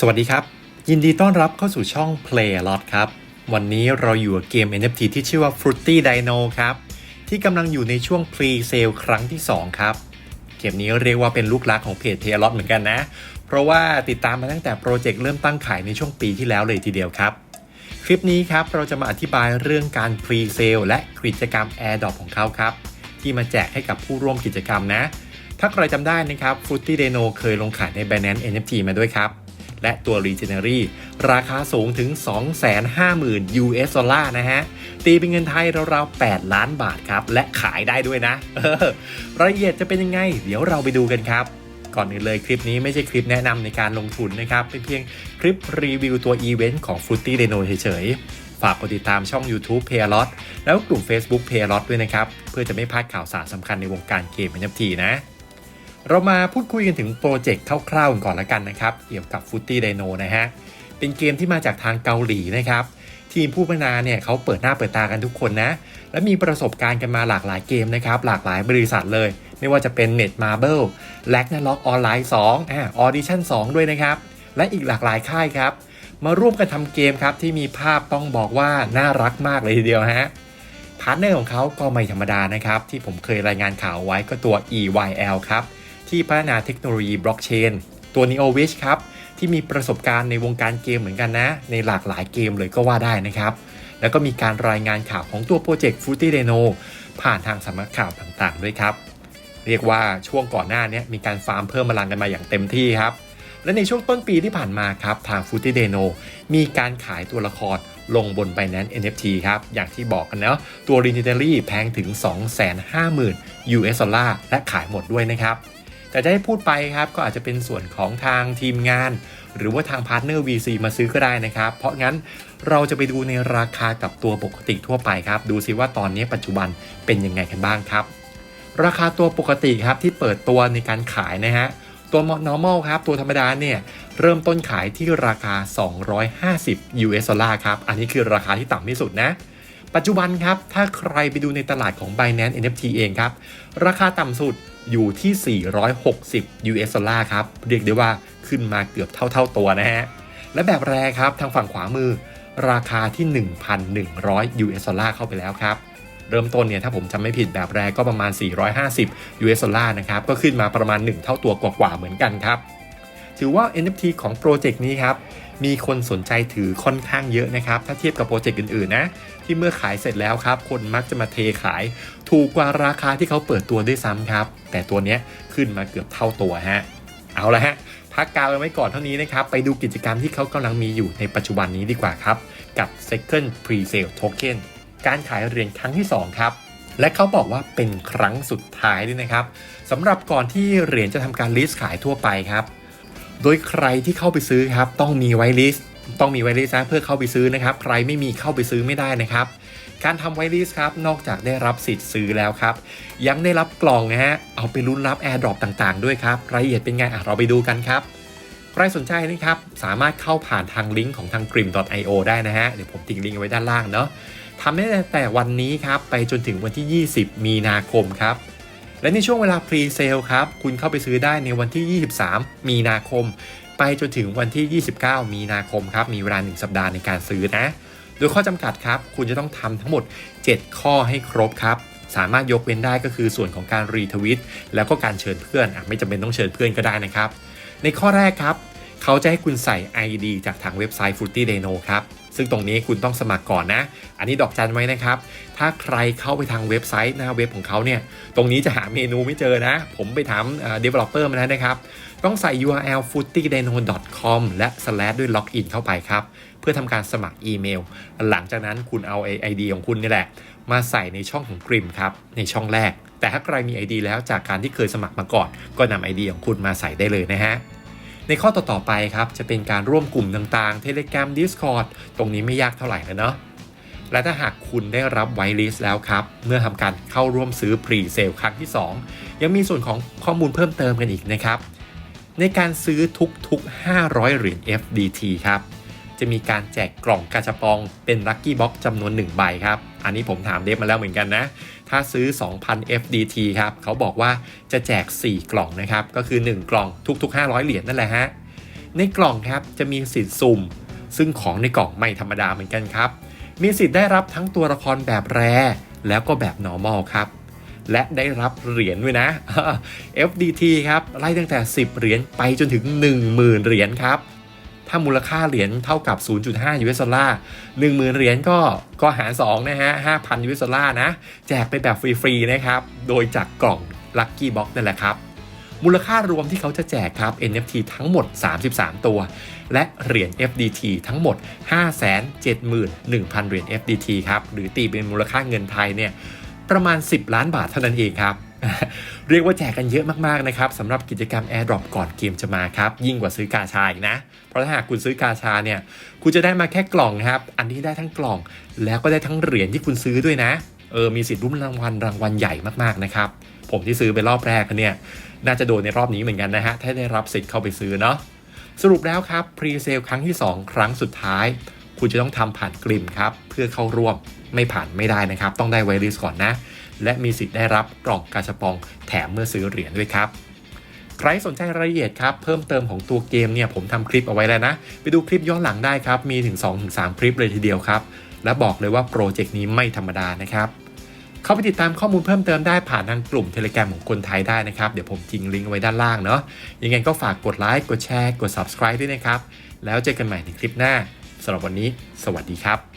สวัสดีครับ ยินดีต้อนรับเข้าสู่ช่อง Play a Lot ครับ วันนี้เราอยู่กับเกม NFT ที่ชื่อว่า Fruity Dino ครับ ที่กำลังอยู่ในช่วง Pre-Sale ครั้งที่ 2 ครับ เกมนี้เรียกว่าเป็นลูกรักของเพจ Play a Lot เหมือนกันนะ เพราะว่าติดตามมาตั้งแต่โปรเจกต์เริ่มตั้งขายในช่วงปีที่แล้วเลยทีเดียวครับ คลิปนี้ครับเราจะมาอธิบายเรื่องการ Pre-Sale และกิจกรรม AirDrop ของเขาครับ ที่มาแจกให้กับผู้ร่วมกิจกรรมนะ ถ้าใครจำได้นะครับ Fruity Dino เคยลงขายใน Binance NFT มาด้วยครับ และตัว Regenery ราคาสูงถึง 250,000 US ดอลลาร์นะฮะ ตีเป็นเงินไทยราวๆ 8 ล้านบาทครับ และขายได้ด้วยนะรายละเอียดจะเป็นยังไง เดี๋ยวเราไปดูกันครับก่อนอื่นเลยคลิปนี้ไม่ใช่คลิปแนะนำในการลงทุนนะครับ เป็นเพียงคลิปรีวิวตัวอีเวนต์ของ Fruity Dino เฉยๆ ฝากกดติดตามช่อง YouTube p a y l o t แล้วกลุ่ม Facebook p a y l o t ด้วยนะครับ เพื่อจะไม่พลาดข่าวสารสำคัญในวงการเกม NFT นะ เรามาพูดคุยกันถึงโปรเจกต์คร่าวๆกันก่อนละกันนะครับ เกี่ยวกับ Footy Dino นะฮะ เป็นเกมที่มาจากทางเกาหลีนะครับ ทีมผู้พัฒนาเนี่ยเขาเปิดหน้าเปิดตากันทุกคนนะ และมีประสบการณ์กันมาหลากหลายเกมนะครับ หลากหลายบริษัทเลย ไม่ว่าจะเป็น Net Marble l a g n a r o k Online 2อ่า Audition 2 ด้วยนะครับ และอีกหลากหลายค่ายครับ มาร่วมกันทำเกมครับที่มีภาพต้องบอกว่าน่ารักมากเลยทีเดียวฮะพาร์ทเนอร์ของเขาก็ไม่ธรรมดานะครับที่ผมเคยรายงานข่าวไว้ก็ตัว EYL ครับ ที่พัฒนาเทคโนโลยีบล็อกเชนตัว NeoWish ครับ ที่มีประสบการณ์ในวงการเกมเหมือนกันนะ ในหลากหลายเกมเลยก็ว่าได้นะครับ แล้วก็มีการรายงานข่าวของตัวโปรเจกต์ Fruity Dino ผ่านทางสำนักข่าวต่างๆ ด้วยครับ เรียกว่าช่วงก่อนหน้านี้มีการฟาร์มเพิ่มพลังกันมาอย่างเต็มที่ครับ และในช่วงต้นปีที่ผ่านมาครับทาง Fruity Dino มีการขายตัวละครลงบน Binance NFT ครับ อย่างที่บอกกันเนาะตัว Legendary แพงถึง 250,000 US ดอลลาร์และขายหมดด้วยนะครับ แต่จะให้พูดไปครับก็อาจจะเป็นส่วนของทางทีมงาน หรือว่าทางพาร์ทเนอร์ VC มาซื้อก็ได้นะครับ เพราะงั้นเราจะไปดูในราคากับตัวปกติทั่วไปครับ ดูซิว่าตอนนี้ปัจจุบันเป็นยังไงกันบ้างครับ ราคาตัวปกติครับที่เปิดตัวในการขายนะฮะตัว normal ครับ ตัวธรรมดาเนี่ย เริ่มต้นขายที่ราคา 250 US ดอลลาร์ครับ อันนี้คือราคาที่ต่ำที่สุดนะ ปัจจุบันครับ ถ้าใครไปดูในตลาดของ Binance NFT เองครับ ราคาต่ำสุดอยู่ที่ 460 US ดอลลาร์ครับ เรียกได้ว่าขึ้นมาเกือบเท่า ๆ ตัวนะฮะ และแบบแรกครับทางฝั่งขวามือ ราคาที่ 1,100 US ดอลลาร์เข้าไปแล้วครับ เริ่มต้นเนี่ยถ้าผมจำไม่ผิดแบบแรกก็ประมาณ 450 US ดอลลาร์นะครับ ก็ขึ้นมาประมาณ 1 เท่าตัวกว่าๆเหมือนกันครับ ถือว่า NFT ของโปรเจกต์นี้ครับ มีคนสนใจถือค่อนข้างเยอะนะครับ ถ้าเทียบกับโปรเจกต์อื่นๆนะ ที่เมื่อขายเสร็จแล้วครับ คนมักจะมาเทขาย ถูกกว่าราคาที่เขาเปิดตัวด้วยซ้ำครับ แต่ตัวเนี้ยขึ้นมาเกือบเท่าตัวฮะ เอาละฮะ พักกาวไว้ก่อนเท่านี้นะครับ ไปดูกิจกรรมที่เขากำลังมีอยู่ในปัจจุบันนี้ดีกว่าครับ กับ Second Pre-Sale Token การขายเหรียญครั้งที่ 2 ครับและเขาบอกว่าเป็นครั้งสุดท้ายด้วยนะครับสำหรับก่อนที่เหรียญจะทำการลิสต์ขายทั่วไปครับ โดยใครที่เข้าไปซื้อครับต้องมีไวลิสต์ต้องมีไวลิสต์นะเพื่อเข้าไปซื้อนะครับ ใครไม่มีเข้าไปซื้อไม่ได้นะครับ การทำไวลิสต์ครับนอกจากได้รับสิทธิ์ซื้อแล้วครับ ยังได้รับกล่องนะฮะเอาไปลุ้นรับ AirDrop ต่างๆ ด้วยครับรายละเอียดเป็นไงอะเราไปดูกันครับใครสนใจนะครับสามารถเข้าผ่านทางลิงก์ของทาง grim.io ได้นะฮะเดี๋ยวผมทิ้งลิงก์ไว้ด้านล่างเนาะทำได้แต่วันนี้ครับไปจนถึงวันที่ 20 มีนาคมครับ และในช่วงเวลา pre-sale ครับ คุณเข้าไปซื้อได้ในวันที่ 23 มีนาคม ไปจนถึงวันที่ 29 มีนาคมครับ มีเวลา 1 สัปดาห์ในการซื้อนะ โดยข้อจำกัดครับ คุณจะต้องทำทั้งหมด 7 ข้อให้ครบครับสามารถยกเว้นได้ก็คือส่วนของการรีทวิตแล้วก็การเชิญเพื่อนอไม่จำเป็นต้องเชิญเพื่อนก็ได้นะครับ ในข้อแรกครับ เขาจะให้คุณใส่ ID จากทางเว็บไซต์ Fruity Deno ครับ ซึ่งตรงนี้คุณต้องสมัครก่อนนะ อันนี้ดอกจันไว้นะครับ ถ้าใครเข้าไปทางเว็บไซต์หน้าเว็บของเขาเนี่ย ตรงนี้จะหาเมนูไม่เจอนะ ผมไปถามเอ่อ developer มาแล้วนะครับ ต้องใส่ URL footydeno.com และ slash ด้วย login เข้าไปครับ เพื่อทำการสมัครอีเมล หลังจากนั้นคุณเอา ID ของคุณนี่แหละ มาใส่ในช่องของกริมครับ ในช่องแรก แต่ถ้าใครมี ID แล้วจากการที่เคยสมัครมาก่อน ก็นำ ID ของคุณมาใส่ได้เลยนะฮะ ในข้อต่อๆไปครับ จะเป็นการร่วมกลุ่มต่างๆ Telegram Discord ตรงนี้ไม่ยากเท่าไหร่แล้วเนาะและถ้าหากคุณได้รับไวลิสต์แล้วครับ เมื่อทำการเข้าร่วมซื้อ Pre-Sale ครั้งที่ 2 ยังมีส่วนของข้อมูลเพิ่มเติมกันอีกนะครับ ในการซื้อทุกๆ 500 เหรียญ FDT ครับ จะมีการแจกกล่องกาชาปองเป็นลั c กี้บ็อกจำนวน 1 ใบครับ อันนี้ผมถามเดฟมาแล้วเหมือนกันนะ ถ้าซื้อ 2,000 FDT ครับเขาบอกว่าจะแจก 4 กล่องนะครับ ก็คือ 1 กล่องทุกๆ 500 เหรียญนั่นแหละฮะ ในกล่องครับจะมีสิทธิ์สุ่ม ซึ่งของในกล่องไม่ธรรมดาเหมือนกันครับ มีสิทธิ์ได้รับทั้งตัวละครแบบแรแล้วก็แบบ normal ครับและได้รับเหรียญด้วยนะ FDT ครับ ไล่ตั้งแต่ 10 เหรียญไปจนถึง 10,000 เหรียญครับ ถ้ามูลค่าเหรียญเท่ากับ 0.5 US ดอลลาร์10,000เหรียญก็ก็หาร 2 นะฮะ 5,000 US ดอลลาร์นะ แจกไปแบบฟรี ๆ นะครับ โดยจากกล่อง Lucky Box นั่นแหละครับ มูลค่ารวมที่เขาจะแจกครับ NFT ทั้งหมด 33 ตัว และเหรียญ FDT ทั้งหมด 571,000 เหรียญ FDT ครับ หรือตีเป็นมูลค่าเงินไทยเนี่ยประมาณ 10 ล้านบาทเท่านั้นเองครับ เรียกว่าแจกกันเยอะมากๆนะครับสำหรับกิจกรรม AirDrop ก่อนเกมจะมาครับ ยิ่งกว่าซื้อกาชาอีกนะ เพราะถ้าหากคุณซื้อกาชาเนี่ยคุณจะได้มาแค่กล่องครับ อันนี้ได้ทั้งกล่อง แล้วก็ได้ทั้งเหรียญที่คุณซื้อด้วยนะเออมีสิทธิ์รุ่นรางวัลรางวัลใหญ่มากๆนะครับผมที่ซื้อไปรอบแรกเนี่ยน่าจะโดนในรอบนี้เหมือนกันนะฮะถ้าได้รับสิทธิ์เข้าไปซื้อเนาะสรุปแล้วครับพรีเซลครั้งที่ 2 ครั้งสุดท้าย คุณจะต้องทำผ่านกลิ่มครับเพื่อเข้าร่วมไม่ผ่านไม่ได้นะครับ ต้องได้ไวริสก่อนนะ และมีสิทธิ์ได้รับกล่องกาชาปองแถมเมื่อซื้อเหรียญด้วยครับ ใครสนใจรายละเอียดครับ เพิ่มเติมของตัวเกมเนี่ยผมทำคลิปเอาไว้แล้วนะ ไปดูคลิปย้อนหลังได้ครับ มีถึง 2-3 คลิปเลยทีเดียวครับ และบอกเลยว่าโปรเจกต์นี้ไม่ธรรมดานะครับเข้าไปติดตามข้อมูลเพิ่มเติมได้ผ่านทางกลุ่มเทเล gram ของคนไทยได้นะครับ เดี๋ยวผมทิ้งลิงก์ไว้ด้านล่างเนาะยังไงก็ฝากกดไลค์กดแชร์ กด subscribe ด้วยนะครับ แล้วเจอกันใหม่ในคลิปหน้าสำหรับวันนี้ สวัสดีครับ